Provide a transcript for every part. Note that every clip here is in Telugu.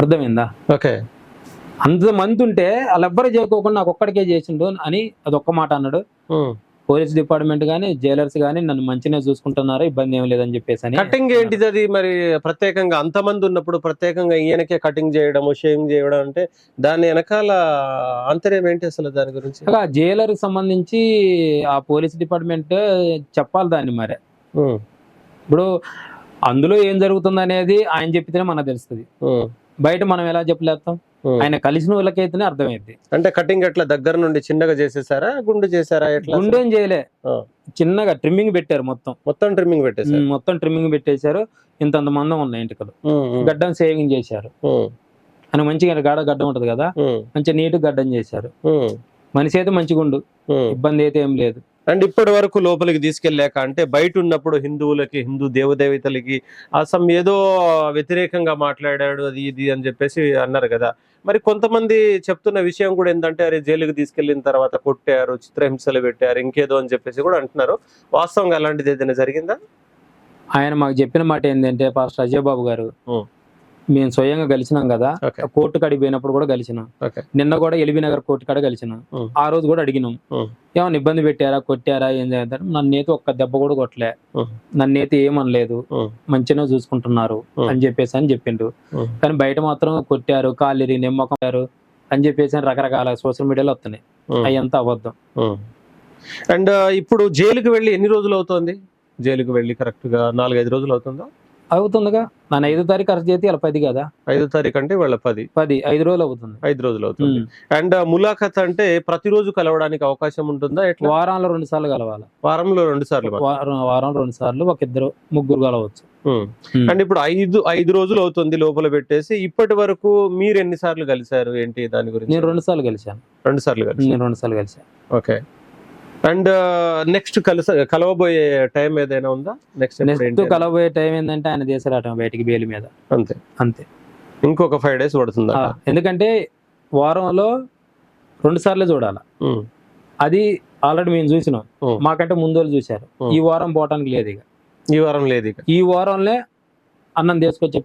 అర్థమైందా? ఓకే. అంత మంది ఉంటే వాళ్ళెవ్వరు చేయకోకుండా నాకు ఒక్కడికే చేసిండు అని అదొక్క మాట అన్నాడు. పోలీస్ డిపార్ట్మెంట్ కానీ జైలర్స్ కానీ నన్ను మంచిగా చూసుకుంటున్నారు ఇబ్బంది ఏం లేదని చెప్పేసి కటింగ్ ఏంటిది అది మరి? ప్రత్యేకంగా అంతమంది ఉన్నప్పుడు ప్రత్యేకంగా ఈయనకే కటింగ్ చేయడం షేవింగ్ చేయడం అంటే దాని వెనకాల అంతర్యం ఏంటి అసలు దాని గురించి? అలా జైలర్ సంబంధించి ఆ పోలీస్ డిపార్ట్మెంట్ చెప్పాలి దాన్ని మరి. ఇప్పుడు అందులో ఏం జరుగుతుంది అనేది ఆయన చెప్పితేనే మనకు తెలుస్తుంది. బయట మనం ఎలా చెప్పలేస్తాం. ఆయన కలిసిన వాళ్ళకైతేనే అర్థమైంది అంటే కటింగ్ ఎట్లా దగ్గర నుండి చిన్నగా చేసేసారా గుండు చేసారా? గుండెం చేయలే. చిన్నగా ట్రిమ్మింగ్ పెట్టారు మొత్తం. మొత్తం ట్రిమ్మింగ్ పెట్టేసారు ఉమ్, మొత్తం ట్రిమ్మింగ్ పెట్టేశారు. ఇంతంత మందం ఉన్నాయి ఇంటికలు. గడ్డం సేవింగ్ చేశారు. అని మంచిగా గాఢ గడ్డం ఉంటది కదా మంచిగా నీట్ గడ్డం చేశారు. మనిషి అయితే మంచిగా ఉండు ఉమ్. ఇబ్బంది అయితే ఏం లేదు. అండ్ ఇప్పటి వరకు లోపలికి తీసుకెళ్ళాక అంటే బయట ఉన్నప్పుడు హిందువులకి హిందూ దేవదేవతలకి అసం ఏదో వ్యతిరేకంగా మాట్లాడాడు అది ఇది అని చెప్పేసి అన్నారు కదా. మరి కొంతమంది చెప్తున్న విషయం కూడా ఏంటంటే అరే జైలుకి తీసుకెళ్ళిన తర్వాత కొట్టారు చిత్రహింసలు పెట్టారు ఇంకేదో అని చెప్పేసి కూడా అంటున్నారు. వాస్తవంగా అలాంటిది ఏదైనా జరిగిందా? ఆయన మాకు చెప్పిన మాట ఏంటంటే పాస్టర్ అజయ్ బాబు గారు. మేము స్వయంగా కలిసినాం కదా కోర్టు కాడికి పోయినప్పుడు కూడా ఓకే నిన్న కూడా ఎల్బీ నగర్ కోర్టు కాడ ఉం. ఆ రోజు కూడా అడిగినాం ఉం. ఏమైనా ఇబ్బంది పెట్టారా కొట్టారా ఏం చేద్దాం నన్ను అయితే ఒక్క దెబ్బ కూడా కొట్టలే ఉం. నన్ను అయితే ఏమనలేదు. మంచిగా చూసుకుంటున్నారు. అని చెప్పేసి అని చెప్పిండు. కానీ బయట మాత్రం కొట్టారు కాళ్ళిరి నిమ్మకారు అని చెప్పేసి రకరకాల సోషల్ మీడియాలో వస్తున్నాయి. అవి అంతా అబద్ధం అండ్ ఇప్పుడు జైలుకి వెళ్ళి ఎన్ని రోజులు అవుతోంది జైలుకి వెళ్ళి కరెక్ట్గా నాలుగైదు రోజులు అవుతుందా అవుతుందిగా? నన్ను ఐదో తారీఖు అరెస్ట్ చేస్తే ఇలా పది కదా? ఐదో తారీఖు అంటే వాళ్ళ పది. పది ఐదు రోజులు అవుతుంది. ఐదు రోజులు అవుతుంది. అండ్ ములాఖత్ అంటే ప్రతిరోజు కలవడానికి అవకాశం ఉంటుందా? ఎట్లా? వారాల్లో రెండు సార్లు కలవాలి. వారంలో రెండు సార్లు మాత్రం. వారం వారం రెండు సార్లు ఒక ఇద్దరు ముగ్గురు కలవచ్చు. అండ్ ఇప్పుడు ఐదు ఐదు రోజులు అవుతుంది లోపల పెట్టేసి ఇప్పటి వరకు మీరు ఎన్ని సార్లు కలిశారు? ఏంటి దాని గురించి? నేను రెండు సార్లు కలిశాను. రెండు సార్లు కలిసి నేను రెండు సార్లు కలిశాను. ఓకే. అండ్ నెక్స్ట్ కలిస కలవబోయే టైం ఏదైనా ఉందా? నెక్స్ట్ నెక్స్ట్ కలవబోయే టైం ఏంటంటే ఆయన దేశరాటం బయటికి బేలి మీద. అంతే. అంతే. ఇంకొక ఫైవ్ డేస్ పడుతుందా ఎందుకంటే వారంలో రెండు సార్లు చూడాలి. అది ఆల్రెడీ మేము చూసినాం. మాకంటే ముందు వాళ్ళు చూశారు. ఈ వారం పోవటానికి లేదు ఇక. ఈ వారం లేదు ఇక. ఈ వారంలో అన్నం తీసుకొచ్చి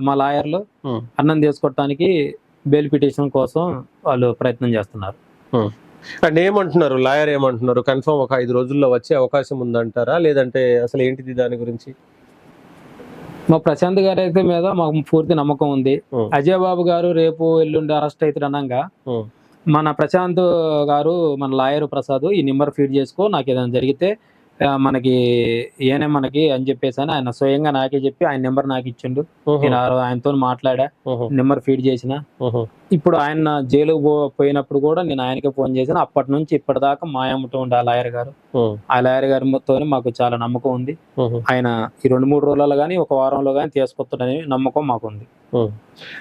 మా లాయర్లు. అన్నం తీసుకోవటానికి బెయిల్ పిటిషన్ కోసం వాళ్ళు ప్రయత్నం చేస్తున్నారు. అండ్ ఏమంటున్నారు? లాయర్ ఏమంటున్నారు? కన్ఫర్మ్ ఒక ఐదు రోజుల్లో వచ్చే అవకాశం ఉందంటారా? లేదంటే అసలు ఏంటిది దాని గురించి? మా ప్రశాంత్ గారి అయితే మీద మాకు పూర్తి నమ్మకం ఉంది. అజయ్ బాబు గారు రేపు ఎల్లుండి అరెస్ట్ అవుతారు అనగా. మన ప్రశాంత్ గారు మన లాయర్ ప్రసాద్ ఈ నెంబర్ ఫీడ్ చేసుకో నాకు ఏదైనా జరిగితే మనకి ఏనే మనకి అని చెప్పేసి అని ఆయన స్వయంగా నాకే చెప్పి ఆయన నెంబర్ నాకు ఇచ్చిండు. నేను ఆయనతో మాట్లాడా నెంబర్ ఫీడ్ చేసిన. ఇప్పుడు ఆయన జైలుకు పో పోయినప్పుడు కూడా నేను ఆయనకే ఫోన్ చేసిన అప్పటి నుంచి ఇప్పటిదాకా మాయమ్మటూ ఉండే ఆ లాయర్ గారు. ఆ లాయర్ గారితో మాకు చాలా నమ్మకం ఉంది. ఆయన ఈ రెండు మూడు రోజులలో కానీ ఒక వారంలో కానీ తీసుకొస్తాడని నమ్మకం మాకుంది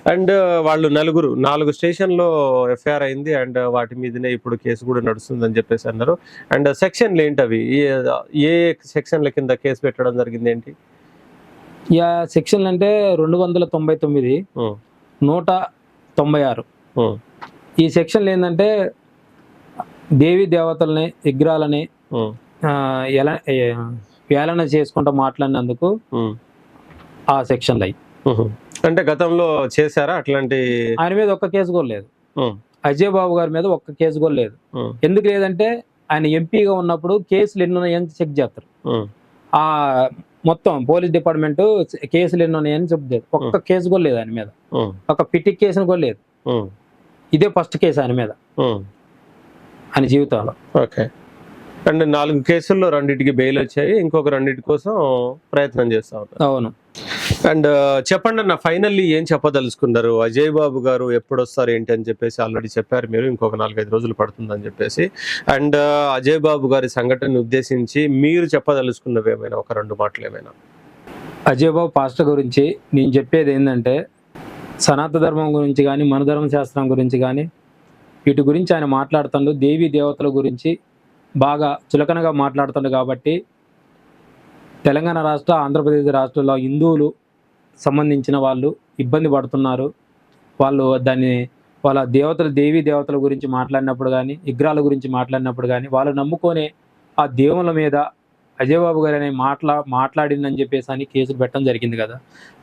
అండ్ వాళ్ళు నలుగురు నాలుగు స్టేషన్లో ఎఫ్ఐఆర్ అయింది. అండ్ వాటి మీదనే ఇప్పుడు కేసు కూడా నడుస్తుందని చెప్పేసి అన్నారు. అండ్ సెక్షన్లు ఏంటి అవి? ఏ- సెక్షన్ల కింద కేసు పెట్టడం జరిగింది ఏంటి? సెక్షన్లు అంటే రెండు వందల తొంభై తొమ్మిది. నూట తొంభై ఆరు. ఈ సెక్షన్లు ఏంటంటే దేవి దేవతల్ని విగ్రహాలని ఎలా ఏలన చేసుకుంటూ మాట్లాడినందుకు ఆ. సెక్షన్లు అయ్యి. అంటే గతంలో చేశారా అట్లాంటి? ఆయన మీద ఒక్క కేసు కూడా లేదు. అజయ్ బాబు గారి మీద ఒక్క కేసు కూడా లేదు. ఎందుకు లేదంటే ఆయన ఎంపీగా ఉన్నప్పుడు కేసులు ఎన్ని ఉన్నాయని చెక్ చేస్తారు. ఆ మొత్తం పోలీస్ డిపార్ట్మెంట్ కేసులు ఎన్ని ఉన్నాయని చెప్తారు. ఒక్క కేసు కూడా లేదు ఆయన మీద. ఒక పిటి కేసు కూడా లేదు. ఇదే ఫస్ట్ కేసు ఆయన మీద. ఆయన జీవితంలో. ఓకే. అండ్ నాలుగు కేసుల్లో రెండింటికి బెయిల్ వచ్చాయి. ఇంకొక రెండింటి కోసం ప్రయత్నం చేస్తా అవును. అండ్ చెప్పండి అన్న ఫైనల్లీ ఏం చెప్పదలుచుకున్నారు? అజయ్ బాబు గారు ఎప్పుడు వస్తారు ఏంటి అని చెప్పేసి ఆల్రెడీ చెప్పారు మీరు ఇంకొక నాలుగైదు రోజులు పడుతుందని చెప్పేసి. అండ్ అజయ్ బాబు గారి సంఘటన ఉద్దేశించి మీరు చెప్పదలుచుకున్నవి ఏమైనా ఒక రెండు మాటలు ఏమైనా? అజయ్ బాబు పాస్టర్ గురించి నేను చెప్పేది ఏంటంటే సనాతన ధర్మం గురించి కానీ మన ధర్మ శాస్త్రం గురించి కానీ వీటి గురించి ఆయన మాట్లాడుతుండు. దేవీ దేవతల గురించి బాగా చులకనగా మాట్లాడుతుండు కాబట్టి తెలంగాణ రాష్ట్ర ఆంధ్రప్రదేశ్ రాష్ట్రంలో హిందువులు సంబంధించిన వాళ్ళు ఇబ్బంది పడుతున్నారు వాళ్ళు దాన్ని వాళ్ళ దేవతలు దేవీ దేవతల గురించి మాట్లాడినప్పుడు కానీ విగ్రహాల గురించి మాట్లాడినప్పుడు కానీ వాళ్ళు నమ్ముకొని ఆ దేవుల మీద అజయ్ బాబు గారు అనే మాట్లా మాట్లాడిందని చెప్పేసి అని కేసులు పెట్టడం జరిగింది కదా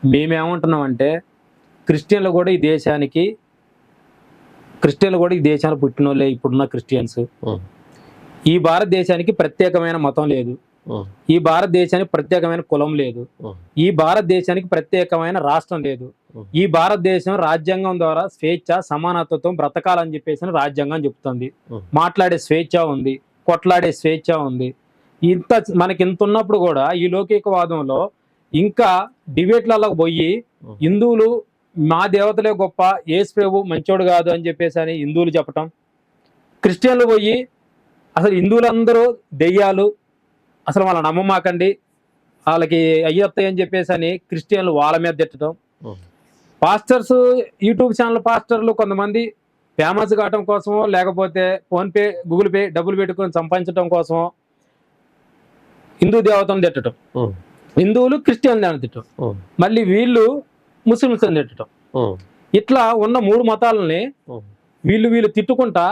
మేమేమంటున్నామంటే క్రిస్టియన్లు కూడా ఈ దేశానికి క్రిస్టియన్లు కూడా ఈ దేశానికి పుట్టిన వాళ్ళే ఇప్పుడున్న క్రిస్టియన్స్. ఈ భారతదేశానికి ప్రత్యేకమైన మతం లేదు. ఈ భారతదేశానికి ప్రత్యేకమైన కులం లేదు. ఈ భారతదేశానికి ప్రత్యేకమైన రాష్ట్రం లేదు. ఈ భారతదేశం రాజ్యాంగం ద్వారా స్వేచ్ఛ సమానత్వం బ్రతకాలని చెప్పేసి రాజ్యాంగం చెప్తుంది. మాట్లాడే స్వేచ్ఛ ఉంది కొట్లాడే స్వేచ్ఛ ఉంది ఇంత మనకి ఇంత ఉన్నప్పుడు కూడా ఈ లౌకికవాదంలో ఇంకా డిబేట్లలో పోయి. హిందువులు మా దేవతలే గొప్ప యేసు ప్రభు మంచోడు కాదు అని చెప్పేసి అని హిందువులు చెప్పటం క్రిస్టియన్లు పోయి అసలు హిందువులందరూ దెయ్యాలు అసలు వాళ్ళ నమ్మమాకండి వాళ్ళకి అయ్యొత్తాయి అని చెప్పేసి అని క్రిస్టియన్లు వాళ్ళ మీద తిట్టడం. పాస్టర్స్ యూట్యూబ్ ఛానల్ పాస్టర్లు కొంతమంది ఫేమస్ కావటం కోసమో లేకపోతే ఫోన్పే గూగుల్ పే డబ్బులు పెట్టుకొని సంపాదించడం కోసమో హిందూ దేవతను తిట్టడం. హిందువులు క్రిస్టియన్ దేవతను తిట్టడం. మళ్ళీ వీళ్ళు ముస్లిమ్స్ అని తిట్టడం. ఇట్లా ఉన్న మూడు మతాలని. వీళ్ళు వీళ్ళు తిట్టుకుంటా.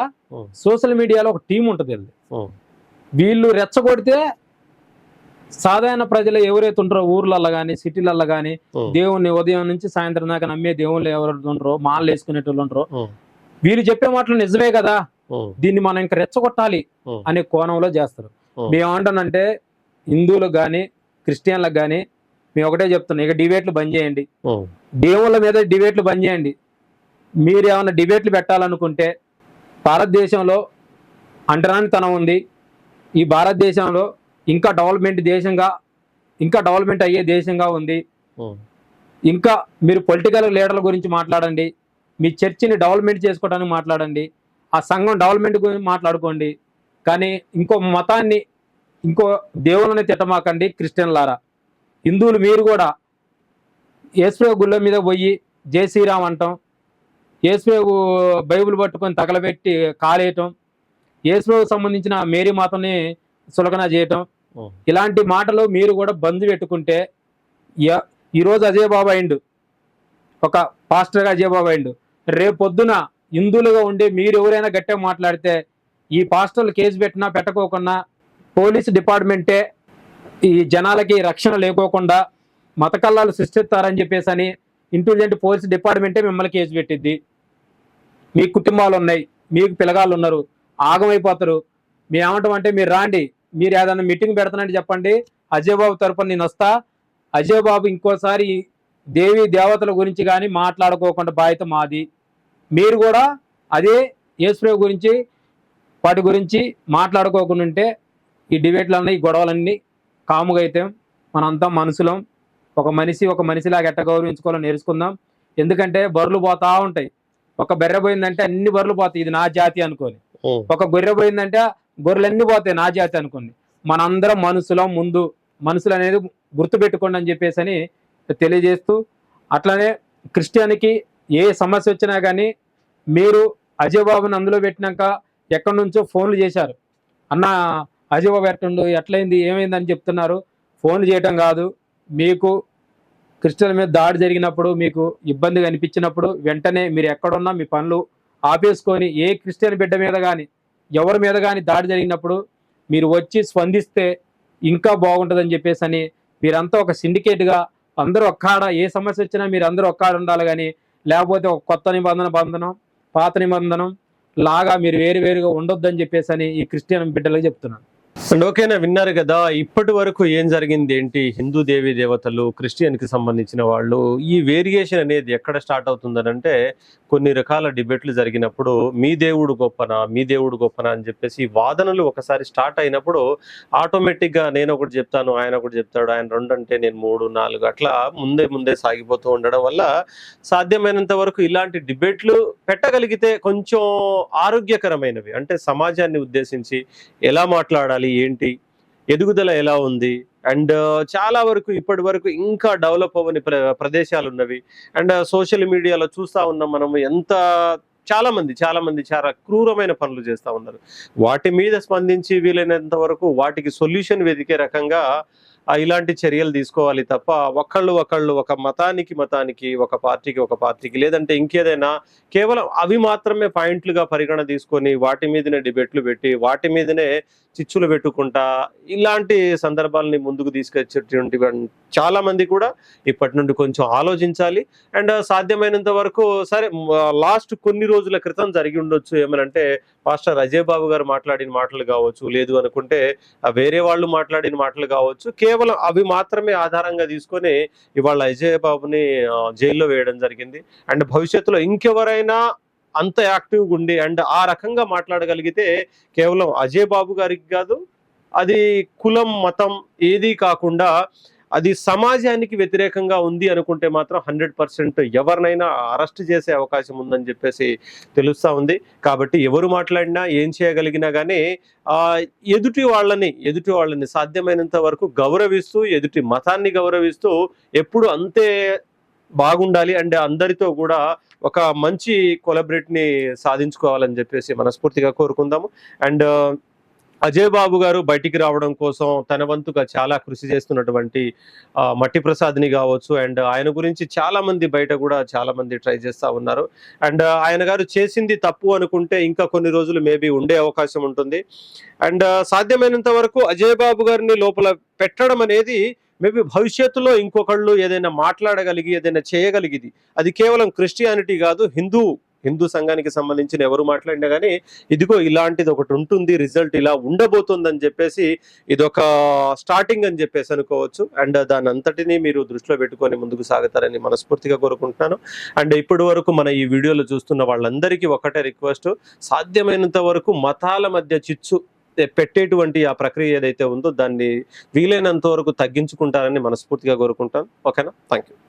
సోషల్ మీడియాలో ఒక టీం ఉంటుంది. వీళ్ళు రెచ్చగొడితే సాధారణ ప్రజలు ఎవరైతే ఉంటారో ఊర్లల్లో కానీ సిటీలల్లో కానీ. దేవుణ్ణి ఉదయం నుంచి సాయంత్రం దాకా నమ్మే దేవుళ్ళు ఎవరు ఉంటారో మాలలు వేసుకునేటోళ్ళు ఉంటారో. వీళ్ళు చెప్పే మాటలు నిజమే కదా. దీన్ని మనం ఇంకా రెచ్చగొట్టాలి. అనే కోణంలో చేస్తారు. మేమేమంటానంటే హిందువులకు కానీ క్రిస్టియన్లకు కానీ మేము ఒకటే చెప్తున్నాం ఇక డిబేట్లు బంద్ చేయండి. దేవుళ్ళ మీద డిబేట్లు బంద్ చేయండి మీరు ఏమైనా డిబేట్లు పెట్టాలనుకుంటే భారతదేశంలో అంటరానితనం ఉంది ఈ భారతదేశంలో ఇంకా డెవలప్మెంట్ దేశంగా ఇంకా డెవలప్మెంట్ అయ్యే దేశంగా ఉంది. ఇంకా మీరు పొలిటికల్ లీడర్ల గురించి మాట్లాడండి. మీ చర్చిని డెవలప్మెంట్ చేసుకోవడానికి మాట్లాడండి. ఆ సంఘం డెవలప్మెంట్ గురించి మాట్లాడుకోండి. కానీ ఇంకో మతాన్ని ఇంకో దేవుళ్ళని తిట్టమాకండి క్రిస్టియన్లారా. హిందువులు మీరు కూడా యేసుప్రభు గుళ్ళ మీద పోయి జై శ్రీరామ్ అంటాం. యేసుప్రభు బైబిల్ పట్టుకొని తగలబెట్టి కాలేయటం. యేసుప్రభుకు సంబంధించిన మేరీ మాతని సులకన చేయటం. ఇలాంటి మాటలు మీరు కూడా బంద్ పెట్టుకుంటే ఈరోజు అజయ్ బాబా అయిండు. ఒక పాస్టర్గా అజయ్ బాబా అయిండు. రేపు పొద్దున హిందువులుగా ఉండి మీరు ఎవరైనా గట్టిగా మాట్లాడితే ఈ పాస్టర్లు కేసు పెట్టినా పెట్టకోకుండా పోలీస్ డిపార్ట్మెంటే ఈ జనాలకి రక్షణ లేకోకుండా మత కల్లాలు సృష్టిస్తారని చెప్పేసి అని ఇంటెలిజెంట్ పోలీస్ డిపార్ట్మెంటే మిమ్మల్ని కేసు పెట్టిద్ది. మీ కుటుంబాలు ఉన్నాయి మీకు పిల్లగాళ్ళు ఉన్నారు ఆగమైపోతారు. మీ ఏమంటాం అంటే మీరు రాండి. మీరు ఏదైనా మీటింగ్ పెడతానంటే చెప్పండి. అజయ్ బాబు తరపున నేను వస్తా. అజయ్ బాబు ఇంకోసారి దేవి దేవతల గురించి కానీ మాట్లాడుకోకుండా బాధ్యత మాది. మీరు కూడా అదే యేసుప్రభు గురించి వాటి గురించి మాట్లాడుకోకుండా ఉంటే ఈ డిబేట్లన్నీ ఈ గొడవలన్నీ కాముగా అయితే మనంతా మనుషులం. ఒక మనిషి ఒక మనిషిలాగా ఎట్ట గౌరవించుకోవాలో నేర్చుకుందాం. ఎందుకంటే బర్రెలు పోతా ఉంటాయి. ఒక బెర్రె పోయిందంటే అన్ని బర్రెలు పోతాయి. ఇది నా జాతి అనుకోని. ఒక గొర్రె పోయిందంటే గొర్రెలన్నీ పోతాయి నా జాతి అనుకోండి మనందరం మనుషులం ముందు మనుషులు అనేది గుర్తుపెట్టుకోండి అని చెప్పేసి అని తెలియజేస్తూ అట్లానే క్రిస్టియన్కి ఏ సమస్య వచ్చినా కానీ మీరు అజయ్ బాబుని అందులో పెట్టినాక ఎక్కడి నుంచో ఫోన్లు చేశారు. అన్న అజయ్ బాబు ఎట్టుండు ఎట్లయింది ఏమైంది అని చెప్తున్నారు. ఫోన్లు చేయటం కాదు. మీకు క్రిస్టియన్ మీద దాడి జరిగినప్పుడు మీకు ఇబ్బంది కనిపించినప్పుడు వెంటనే మీరు ఎక్కడున్నా మీ పనులు ఆపేసుకొని ఏ క్రిస్టియన్ బిడ్డ మీద కానీ ఎవరి మీద కానీ దాడి జరిగినప్పుడు మీరు వచ్చి స్పందిస్తే ఇంకా బాగుంటుందని చెప్పేసి అని మీరంతా ఒక సిండికేట్గా అందరూ ఒక్కాడ ఏ సమస్య వచ్చినా మీరు అందరూ ఒక్కాడ ఉండాలి కానీ లేకపోతే ఒక కొత్త నిబంధన బంధనం పాత నిబంధనం లాగా మీరు వేరు వేరుగా ఉండొద్దని చెప్పేసి అని ఈ క్రిస్టియన్ బిడ్డలకు చెప్తున్నాను. అండ్ ఓకేనా విన్నారు కదా ఇప్పటి వరకు ఏం జరిగింది ఏంటి? హిందూ దేవి దేవతలు క్రిస్టియన్కి సంబంధించిన వాళ్ళు ఈ వేరియేషన్ అనేది ఎక్కడ స్టార్ట్ అవుతుందనంటే కొన్ని రకాల డిబేట్లు జరిగినప్పుడు మీ దేవుడు గొప్పనా? మీ దేవుడు గొప్పనా? అని చెప్పేసి వాదనలు ఒకసారి స్టార్ట్ అయినప్పుడు ఆటోమేటిక్గా నేను ఒకటి చెప్తాను ఆయన ఒకటి చెప్తాడు ఆయన రెండు అంటే నేను మూడు నాలుగు అట్లా ముందే ముందే సాగిపోతూ ఉండడం వల్ల సాధ్యమైనంత వరకు ఇలాంటి డిబేట్లు పెట్టగలిగితే కొంచెం ఆరోగ్యకరమైనవి. అంటే సమాజాన్ని ఉద్దేశించి ఎలా మాట్లాడాలి ఏంటి? ఎదుగుదల ఎలా ఉంది? అండ్ చాలా వరకు ఇప్పటి వరకు ఇంకా డెవలప్ అవ్వని ప్ర ప్రదేశాలు ఉన్నవి. అండ్ సోషల్ మీడియాలో చూస్తా ఉన్నాం మనం ఎంత చాలా మంది చాలా మంది చాలా క్రూరమైన పనులు చేస్తూ ఉన్నారు. వాటి మీద స్పందించి వీలైనంత వరకు వాటికి సొల్యూషన్ వెతికే రకంగా ఇలాంటి చర్యలు తీసుకోవాలి తప్ప ఒకళ్ళు ఒకళ్ళు ఒక మతానికి మతానికి ఒక పార్టీకి ఒక పార్టీకి లేదంటే ఇంకేదైనా కేవలం అవి మాత్రమే పాయింట్లుగా పరిగణ తీసుకొని వాటి మీదనే డిబేట్లు పెట్టి వాటి మీదనే చిచ్చులు పెట్టుకుంటా ఇలాంటి సందర్భాలని ముందుకు తీసుకొచ్చేటువంటి చాలా మంది కూడా ఇప్పటి నుండి కొంచెం ఆలోచించాలి. అండ్ సాధ్యమైనంత వరకు సరే లాస్ట్ కొన్ని రోజుల క్రితం జరిగి ఉండొచ్చు. ఏమనంటే పాస్టర్ అజయ్ బాబు గారు మాట్లాడిన మాటలు కావచ్చు లేదు అనుకుంటే వేరే వాళ్ళు మాట్లాడిన మాటలు కావచ్చు కేవలం అవి మాత్రమే ఆధారంగా తీసుకొని ఇవాళ అజయ్ బాబుని జైల్లో వేయడం జరిగింది. అండ్ భవిష్యత్తులో ఇంకెవరైనా అంత యాక్టివ్గా ఉండి అండ్ ఆ రకంగా మాట్లాడగలిగితే కేవలం అజయ్ బాబు గారికి కాదు అది కులం మతం ఏది కాకుండా అది సమాజానికి వ్యతిరేకంగా ఉంది అనుకుంటే మాత్రం హండ్రెడ్ పర్సెంట్ ఎవరినైనా అరెస్ట్ చేసే అవకాశం ఉందని చెప్పేసి తెలుస్తూ ఉంది. కాబట్టి ఎవరు మాట్లాడినా ఏం చేయగలిగినా కానీ ఎదుటి వాళ్ళని ఎదుటి వాళ్ళని సాధ్యమైనంత వరకు గౌరవిస్తూ ఎదుటి మతాన్ని గౌరవిస్తూ ఎప్పుడు అంతే బాగుండాలి అండ్ అందరితో కూడా ఒక మంచి కొలబరేట్ని సాధించుకోవాలని చెప్పేసి మనస్ఫూర్తిగా కోరుకుందాము. అండ్ అజయ్ బాబు గారు బయటికి రావడం కోసం తన వంతుగా చాలా కృషి చేస్తున్నటువంటి మట్టి ప్రసాద్ని కావచ్చు అండ్ ఆయన గురించి చాలా మంది బయట కూడా చాలా మంది ట్రై చేస్తూ ఉన్నారు. అండ్ ఆయన గారు చేసింది తప్పు అనుకుంటే ఇంకా కొన్ని రోజులు మేబీ ఉండే అవకాశం ఉంటుంది. అండ్ సాధ్యమైనంత వరకు అజయ్ బాబు గారిని లోపల పెట్టడం అనేది మేబీ భవిష్యత్తులో ఇంకొకళ్ళు ఏదైనా మాట్లాడగలిగి ఏదైనా చేయగలిగిది. అది కేవలం క్రిస్టియానిటీ కాదు హిందూ హిందూ సంఘానికి సంబంధించిన ఎవరు మాట్లాడినా కానీ ఇదిగో ఇలాంటిది ఒకటి ఉంటుంది రిజల్ట్ ఇలా ఉండబోతుంది అని చెప్పేసి ఇది ఒక స్టార్టింగ్ అని చెప్పేసి అనుకోవచ్చు. అండ్ దాని అంతటినీ మీరు దృష్టిలో పెట్టుకొని ముందుకు సాగుతారని మనస్ఫూర్తిగా కోరుకుంటున్నాను. అండ్ ఇప్పటి వరకు మన ఈ వీడియోలో చూస్తున్న వాళ్ళందరికీ ఒకటే రిక్వెస్ట్ సాధ్యమైనంత వరకు మతాల మధ్య చిచ్చు పెట్టేటువంటి ఆ ప్రక్రియ ఏదైతే ఉందో దాన్ని వీలైనంత వరకు తగ్గించుకుంటారని మనస్ఫూర్తిగా కోరుకుంటాను. ఓకేనా? Thank you